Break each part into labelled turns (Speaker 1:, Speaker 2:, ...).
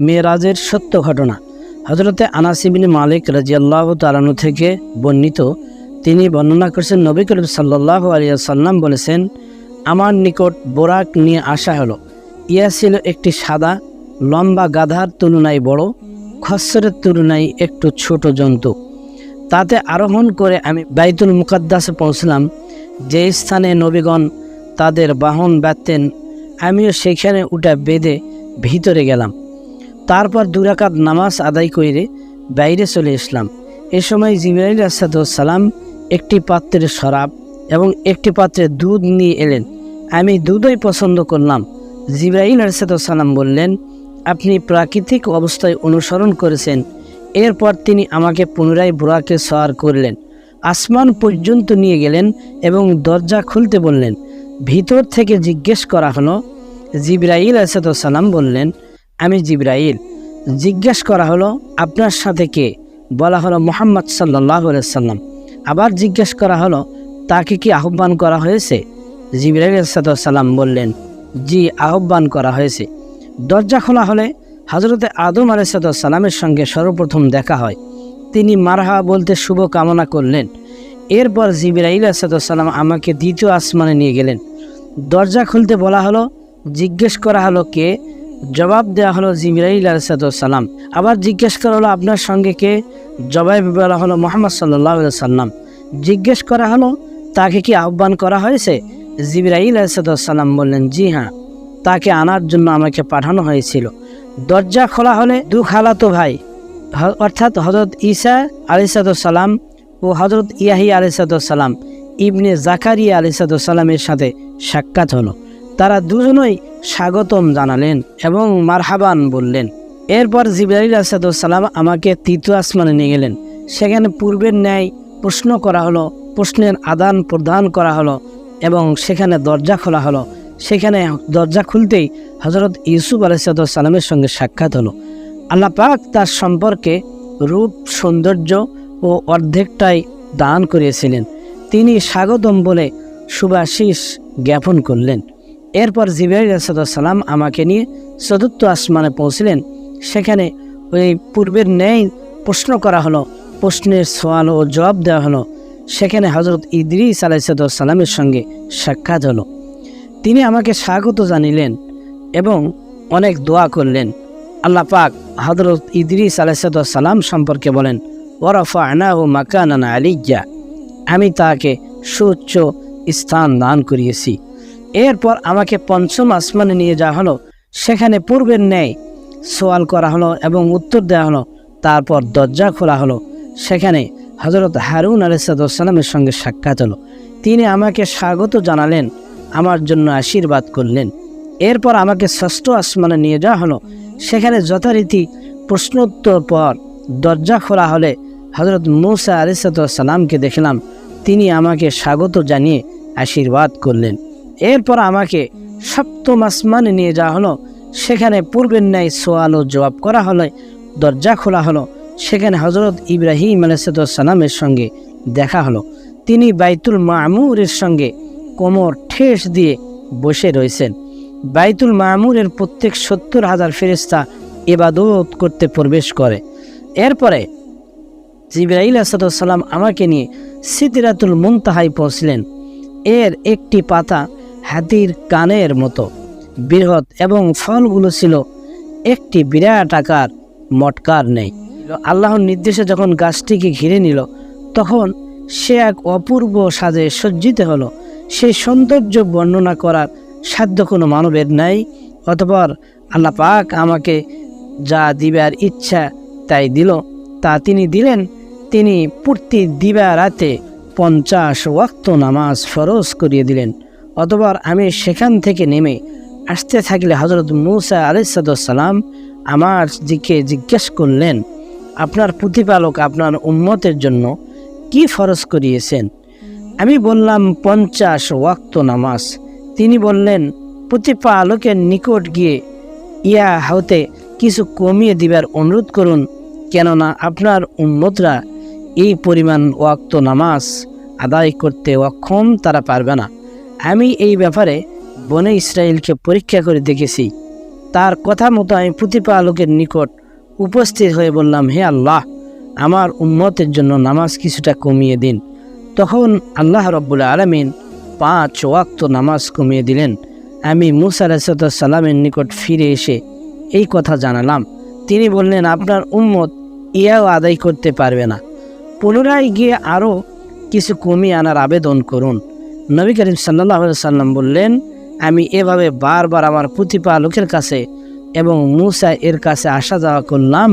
Speaker 1: মেয়েরাজের সত্য ঘটনা। হজরতে আনাসিবিন মালিক রাজিয়াল্লাহ তালানু থেকে বর্ণিত। তিনি বর্ণনা করেছেন, নবী করিম সাল্লাহ আলিয়া সাল্লাম বলেছেন, আমার নিকট বোরাক নিয়ে আসা হলো। ইয়া ছিল একটি সাদা, লম্বা গাধার তুলনায় বড় খচ্চরের তুলনায় একটু ছোট জন্তু। তাতে আরোহণ করে আমি বাইতুল মুকাদ্দাসে পৌঁছলাম। যে স্থানে নবীগণ তাদের বাহন বাঁধতেন, আমিও সেখানে উঠা বেঁধে ভিতরে গেলাম। তারপর দুরাকাত নামাজ আদায় করে বাইরে চলে আসলাম। এ সময় জিবরাইল আসাদুসালাম একটি পাত্রে শরাব এবং একটি পাত্রে দুধ নিয়ে এলেন। আমি দুধই পছন্দ করলাম। জিব্রাইল আসাদুসালাম বললেন, আপনি প্রাকৃতিক অবস্থায় অনুসরণ করেছেন। এরপর তিনি আমাকে পুনরায় বুড়াকে সওয়ার করলেন। আসমান পর্যন্ত নিয়ে গেলেন এবং দরজা খুলতে বললেন। ভিতর থেকে জিজ্ঞেস করা হলো। জিব্রাইল আসাদুসালাম বললেন আমি জিব্রাইল। জিজ্ঞেস করা হলো, আপনার সাথে কে? বলা হলো, মোহাম্মদ সাল্লাহ সাল্লাম। আবার জিজ্ঞেস করা হলো, তাকে কি আহ্বান করা হয়েছে? জিব্রাইল সাল্লাম বললেন, জি, আহ্বান করা হয়েছে। দরজা খোলা হলে হজরতে আদম আলাইসাল্লামের সঙ্গে সর্বপ্রথম দেখা হয়। তিনি মারহা বলতে শুভ কামনা করলেন। এরপর জিবিরাইল আসাদাম আমাকে দ্বিতীয় আসমানে নিয়ে গেলেন। দরজা খুলতে বলা হলো, জিজ্ঞেস করা হলো, কে? জবাব দেওয়া হলো জিবিরাইল আসাদাম আবার জিজ্ঞেস করা হলো আপনার সঙ্গে কে? জবাব বলা হলো মোহাম্মদ সাল্লাহ সাল্লাম জিজ্ঞেস করা হলো, তাকে কি আহ্বান করা হয়েছে? জিবিরাইল আসাদাম বললেন, জি হ্যাঁ তাকে আনার জন্য আমাকে পাঠানো হয়েছিল। দরজা খোলা হলে দু খালাতো ভাই অর্থাৎ হজরত ঈসা আলিসাদাম ও হজরত ইয়াহি আলিসাদাম ইবনে জাকারিয়া আলিসাদামের সাথে সাক্ষাৎ হলো। তারা দুজনই স্বাগতম জানালেন এবং মারহাবান বললেন। এরপর জিবরাইল আসাদুসালাম আমাকে তৃতীয় আসমানে নিয়ে গেলেন। সেখানে পূর্বের ন্যায় প্রশ্ন করা হলো, প্রশ্নের আদান প্রদান করা হলো এবং সেখানে দরজা খোলা হলো। সেখানে দরজা খুলতেই হজরত ইউসুফ আলাইসালামের সঙ্গে সাক্ষাৎ হলো। আল্লাহ পাক তার সম্পর্কে রূপ, সৌন্দর্য ও অর্ধেকটাই দান করিয়েছিলেন। তিনি স্বাগতম বলে সুবাশিস জ্ঞাপন করলেন। এরপর জিবাইল সালাম আমাকে নিয়ে চতুর্থ আসমানে পৌঁছলেন। সেখানে ওই পূর্বের ন্যায় প্রশ্ন করা হলো, প্রশ্নের সোয়াল ও জবাব দেওয়া হলো। সেখানে হজরত ইদ্রিস আলাইসালামের সঙ্গে সাক্ষাৎ হলো। তিনি আমাকে স্বাগত জানিলেন এবং অনেক দোয়া করলেন। আল্লাহ পাক হজরত ইদ্রিস আলাইসালাম সম্পর্কে বলেন ওরফা আনা ও মাকানা আলিজ্জা আমি তাকে সুচ্চ স্থান দান করিয়েছি। এরপর আমাকে পঞ্চম আসমানে নিয়ে যাওয়া হলো। সেখানে পূর্বের ন্যায় সোয়াল করা হলো এবং উত্তর দেওয়া হলো। তারপর দরজা খোলা হলো। সেখানে হজরত হারুন আলাইসালামের সঙ্গে সাক্ষাৎ হলো। তিনি আমাকে স্বাগত জানালেন, আমার জন্য আশীর্বাদ করলেন। এরপর আমাকে ষষ্ঠ আসমানে নিয়ে যাওয়া হলো। সেখানে যথারীতি প্রশ্নোত্তর পর দরজা খোলা হলে হজরত মৌসা আলিসালামকে দেখলাম। তিনি আমাকে স্বাগত জানিয়ে আশীর্বাদ করলেন। এরপর আমাকে সপ্তম আসমানে নিয়ে যাওয়া হলো। সেখানে পূর্বের ন্যায় সোয়াল ও জবাব করা হলে, দরজা খোলা হলো। সেখানে হজরত ইব্রাহিম আলাইসালামের সঙ্গে দেখা হলো। তিনি বাইতুল মামুরের সঙ্গে কোমর ঠেস দিয়ে বসে রয়েছেন। বাইতুল মামুরের প্রত্যেক সত্তর হাজার ফেরেস্তা এবাদত করতে প্রবেশ করে। এরপরে জিব্রাইল আসাদুসাল্লাম আমাকে নিয়ে সিতিরাতুল মুনতাহাই পৌঁছলেন। এর একটি পাতা হাতির কানের মতো। বৃহৎ এবং ফলগুলো ছিল একটি বিরাট আকার, মটকার নেই। আল্লাহর নির্দেশে যখন গাছটিকে ঘিরে নিল, তখন সে এক অপূর্ব সাজে সজ্জিত হলো। সেই সৌন্দর্য বর্ণনা করার সাধ্য কোনো মানবের নাই, অতপর আল্লাহ পাক আমাকে যা দিবার ইচ্ছা তাই দিল। তা তিনি দিলেন। তিনি প্রতি দিবা রাতে পঞ্চাশ ওয়াক্ত নামাজ ফরজ করিয়ে দিলেন। অতপর আমি সেখান থেকে নেমে আসতে থাকলে হজরত মুসা আলিসাল্লাম আমার দিকে জিজ্ঞেস করলেন, আপনার প্রতিপালক আপনার উম্মতের জন্য কি ফরজ করিয়েছেন? আমি বললাম, পঞ্চাশ ওয়াক্ত নামাজ। তিনি বললেন, প্রতিপালকের নিকট গিয়ে ইয়া হতে কিছু কমিয়ে দিবার অনুরোধ করুন, কেননা আপনার উন্মতরা এই পরিমাণ ওয়াক্ত নামাজ আদায় করতে অক্ষম তারা পারবে না। আমি এই ব্যাপারে বনে ইসরায়েলকে পরীক্ষা করে দেখেছি। তার কথা মতো আমি প্রতিপালকের নিকট উপস্থিত হয়ে বললাম, হে আল্লাহ, আমার উম্মতের জন্য নামাজ কিছুটা কমিয়ে দিন। তখন আল্লাহ রব্বুল আলমিন পাঁচ ওয়াক্ত নামাজ কমিয়ে দিলেন। আমি মুসা সালামের নিকট ফিরে এসে এই কথা জানালাম। তিনি বললেন, আপনার উম্মত ইয়াও আদায় করতে পারবে না। পুনরায় গিয়ে আরও কিছু কমিয়ে আনার আবেদন করুন। নবী করিম সাল্লাহ সাল্লাম বললেন, আমি এভাবে বারবার আমার প্রতিপালকের কাছে এবং মুসা এর কাছে আসা যাওয়া করলাম।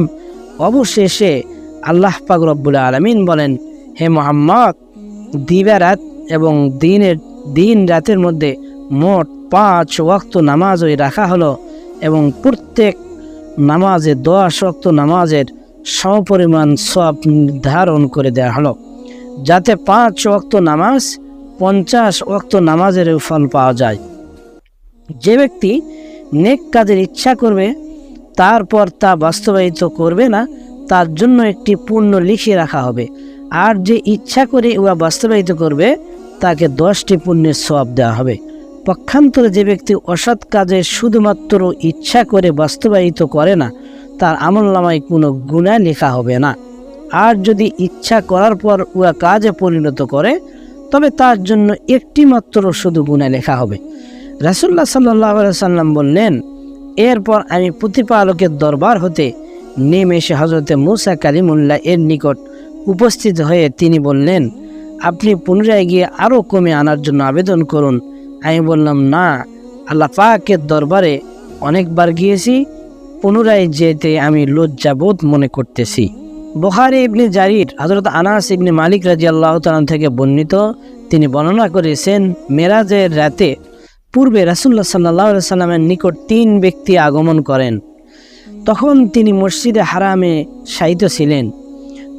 Speaker 1: অবশেষে আল্লাহ পাক রব্বুল আলমিন বলেন, হে মোহাম্মদ দিবারাত এবং দিনের, দিন রাতের মধ্যে মোট পাঁচ ওয়াক্ত নামাজ ওই রাখা হলো এবং প্রত্যেক নামাজে দশ ওয়াক্ত নামাজের সমপরিমাণ সব নির্ধারণ করে দেওয়া হলো। যাতে পাঁচ ওয়াক্ত নামাজ পঞ্চাশ ওয়াক্ত নামাজের ফল পাওয়া যায়। যে ব্যক্তি নেক কাজের ইচ্ছা করবে, তারপর তা বাস্তবায়িত করবে না, তার জন্য একটি পূর্ণ লিখে রাখা হবে। আর যে ইচ্ছা করে উহা বাস্তবায়িত করবে, তাকে দশটি পুণ্যের সব দেওয়া হবে। পক্ষান্তরে যে ব্যক্তি অসৎ কাজে শুধুমাত্র ইচ্ছা করে বাস্তবায়িত করে না, তার আমলনামায় কোনো গুণা লেখা হবে না। আর যদি ইচ্ছা করার পর উহা কাজে পরিণত করে তবে তার জন্য একটি মাত্র শুধু গুণা লেখা হবে। রাসুল্লাহ সাল্লাহ সাল্লাম বললেন, এরপর আমি প্রতিপালকের দরবার হতে নেমে এসে হজরতে মুসা কালিমুল্লাহ এর নিকট উপস্থিত হয়ে তিনি বললেন, আপনি পুনরায় গিয়ে আরও কমে আনার জন্য আবেদন করুন। আমি বললাম, না, আল্লাহ পাকের দরবারে অনেকবার গিয়েছি, পুনরায় যেতে আমি লজ্জাবোধ মনে করতেছি। বহারি ইবনে জারির হজরত আনাস ইবনে মালিক রাজি আল্লাহ থেকে বর্ণিত। তিনি বর্ণনা করেছেন, মেরাজের রাতে পূর্বে রাসুল্লাহ সাল্লাহ সাল্লামের নিকট তিন ব্যক্তি আগমন করেন। তখন তিনি মসজিদে হারামে শায়িত ছিলেন।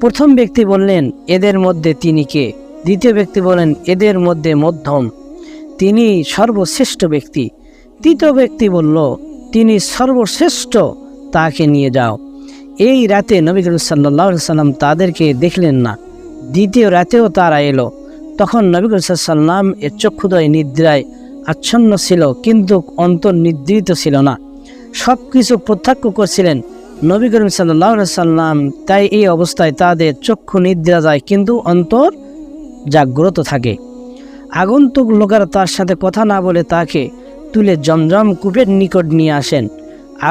Speaker 1: প্রথম ব্যক্তি বললেন, এদের মধ্যে তিনি কে? দ্বিতীয় ব্যক্তি বলেন এদের মধ্যে মধ্যম। তিনি সর্বশ্রেষ্ঠ ব্যক্তি। তৃতীয় ব্যক্তি বলল, তিনি সর্বশ্রেষ্ঠ, তাকে নিয়ে যাও। এই রাতে নবী করিম সাল্লাহ সাল্লাম তাদেরকে দেখলেন না। দ্বিতীয় রাতেও তারা এলো। তখন নবী করিম সাল্লাম এর চক্ষুদয় নিদ্রায় আচ্ছন্ন ছিল কিন্তু অন্তর নিদ্রিত ছিল না। সব কিছু প্রত্যক্ষ করছিলেন নবী করিম সাল্লাহ সাল্লাম। তাই এই অবস্থায় তাদের চক্ষু নিদ্রা যায় কিন্তু অন্তর জাগ্রত থাকে। আগন্তুক লোকেরা তার সাথে কথা না বলে তাকে তুলে জমজম কূপের নিকট নিয়ে আসেন।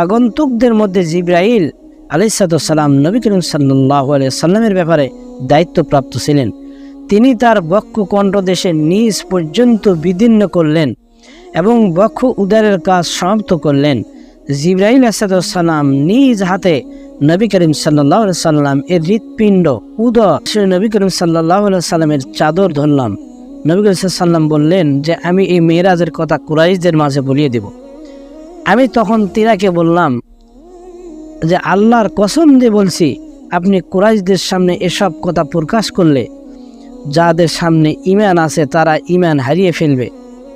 Speaker 1: আগন্তুকদের মধ্যে জিব্রাইল আলাইসালাম নবী করিম সাল্লাহ সাল্লামের ব্যাপারে দায়িত্বপ্রাপ্ত ছিলেন। তিনি তার বক্ষ কণ্ঠ দেশে নিজ পর্যন্ত বিদীর্ণ করলেন এবং বক্ষ উদারের কাজ সমাপ্ত করলেন। জিব্রাহিম আসাদাম নিজ হাতে নবী করিম সাল্লাহ সাল্লাম এর হৃৎপিণ্ড উদ সে নবী করিম সাল্লাহ সাল্লামের চাদর ধরলাম। নবী করিম সাল্লাম বললেন যে, আমি এই মেয়েরাজের কথা কুরাইশদের মাঝে বলিয়ে দেব। আমি তখন তিনাকে বললাম যে আল্লাহর কসম দিয়ে বলছি, আপনি কুরাইশদের সামনে এসব কথা প্রকাশ করলে, যাদের সামনে ইমান আছে তারা ইমান হারিয়ে ফেলবে।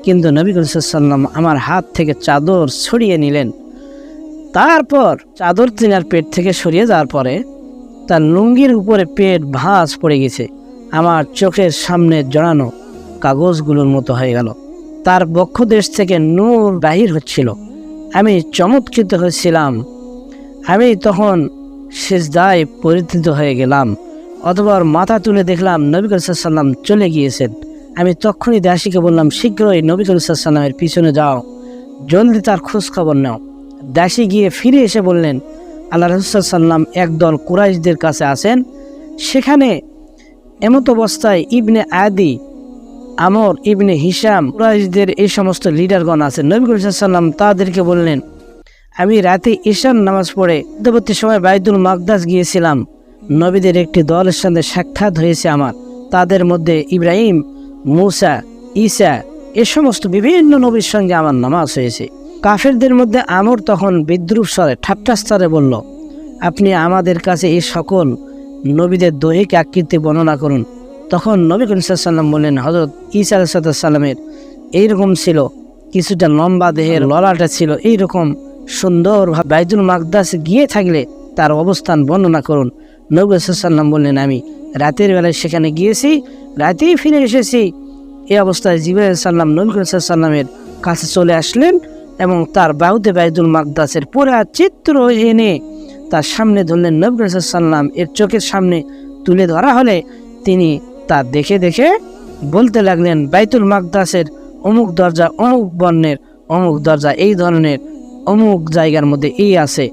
Speaker 1: কিন্তু নবী সাল্লাম আমার হাত থেকে চাদর ছড়িয়ে নিলেন। তারপর চাদর তিনার পেট থেকে সরিয়ে যাওয়ার পরে তার লুঙ্গির উপরে পেট ভাঁজ পড়ে গেছে। আমার চোখের সামনে জড়ানো কাগজগুলোর মতো হয়ে গেল। তার বক্ষদেশ থেকে নূর বাহির হচ্ছিল। আমি চমৎকৃত হয়েছিলাম। আমি তখন সেজদায় পরিচিত হয়ে গেলাম, অথবা মাথা তুলে দেখলাম নবী সাল্লাম চলে গিয়েছেন। আমি তখনই দাসীকে বললাম, শীঘ্রই নবী সাল্লামের পিছনে যাও, জলদি তার খোঁজ খবর নাও। দাসী গিয়ে ফিরে এসে বললেন, আল্লাহ রসুল সাল্লাম একদল কুরাইশদের কাছে আসেন সেখানে এমত অবস্থায় ইবনে আদি, আমর ইবনে হিসাম কুরাইশদের এই সমস্ত লিডারগণ আছেন। নবী সাল্লাম তাদেরকে বললেন আমি রাতে ঈশান নামাজ পড়ে মধ্যবর্তী সময় বাইদুল মাকদাস গিয়েছিলাম। নবীদের একটি দলের সঙ্গে সাক্ষাৎ হয়েছে আমার। তাদের মধ্যে ইব্রাহিম, মুসা, ঈসা এ সমস্ত বিভিন্ন নবীর সঙ্গে আমার নামাজ হয়েছে। কাফেরদের মধ্যে আমর তখন বিদ্রুপ স্বরে, ঠাট্টা স্তরে বলল, আপনি আমাদের কাছে এই সকল নবীদের দৈহিক আকৃতি বর্ণনা করুন। তখন নবী করিম সাল্লাম বললেন হজরত ঈসা আলাইসাল্লামের এইরকম ছিল, কিছুটা লম্বা দেহের ললাটা ছিল, এইরকম সুন্দর বাইদুল মাকদাসে গিয়ে থাকলে তার অবস্থান বর্ণনা করুন। নবী সাল্লাম বললেন, আমি রাতের বেলায় সেখানে গিয়েছি, রাতেই ফিরে এসেছি। এই অবস্থায় জিবাহ সাল্লাম নবী সাল্লামের কাছে চলে আসলেন এবং তার বাহুতে বাইতুল মাকদাসের পুরা চিত্র এনে তার সামনে ধরলেন। নবী সাল্লাম এর চোখের সামনে তুলে ধরা হলে তিনি তা দেখে দেখে বলতে লাগলেন, বাইতুল মাকদাসের অমুক দরজা, অমুক বর্ণের অমুক দরজা, এই ধরনের অমুক জায়গার মধ্যে এই আছে।